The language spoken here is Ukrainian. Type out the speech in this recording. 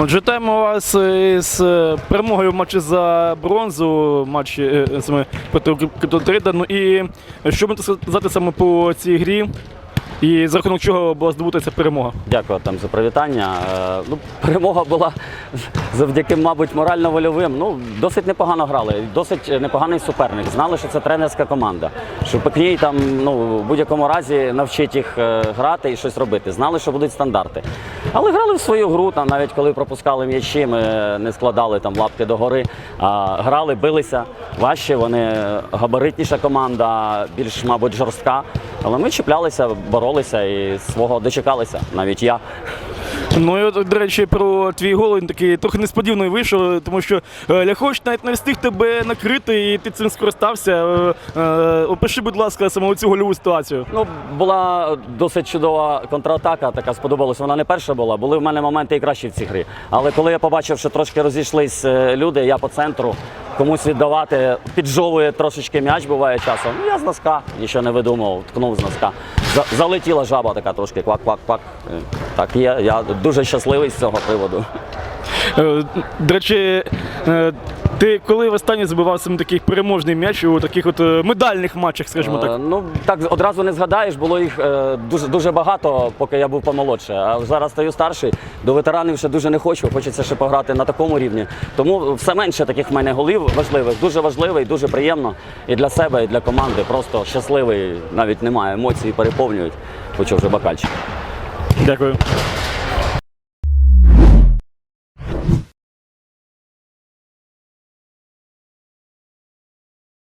Отже, вітаємо вас е, з е, перемогою в матчі за бронзу, матчі е, саме проти Криптотрида. Ну і що можете сказати саме по цій грі? І за рахунок чого була здобута ця перемога? Дякую там за привітання. Е, Ну, перемога була завдяки, мабуть, морально-вольовим. Ну, досить непогано грали, досить непоганий суперник. Знали, що це тренерська команда. Що Пекній там ну, в будь-якому разі навчить їх е, грати і щось робити. Знали, що будуть стандарти. Але грали в свою гру, там, навіть коли пропускали м'ячі, ми не складали там лапки догори, а грали, билися важче. Вони габаритніша команда, більш, мабуть, жорстка. Але ми чіплялися, боролися і свого дочекалися, навіть я. Ну і от, до речі, про твій гол він такий трохи несподівано вийшов, тому що е, Ляхович навіть не встиг тебе накрити, і ти цим скористався. Е, е, Опиши, будь ласка, саме цю гольову ситуацію. Ну, була досить чудова контратака, така сподобалась. Вона не перша була. Були в мене моменти і кращі в цій грі. Але коли я побачив, що трошки розійшлись люди, я по центру комусь віддавати, піджовує трошечки м'яч, буває часом. Ну, я з носка, нічого не видумав, ткнув з носка. За- залетіла жаба така трошки, квак-квак-квак. Так є. Я дуже щасливий з цього приводу. Е, До речі, е, ти коли востаннє забивав саме такий переможний м'яч у таких от е, медальних матчах, скажімо Е, так? Ну так одразу не згадаєш, було їх е, дуже дуже багато, поки я був помолодше. А зараз стаю старший. До ветеранів ще дуже не хочу. Хочеться ще пограти на такому рівні. Тому все менше таких в мене голів важливих. Дуже важливий, дуже приємно і для себе, і для команди. Просто щасливий. Навіть немає емоцій, переповнюють. Хочу вже бакальчик. Дякую.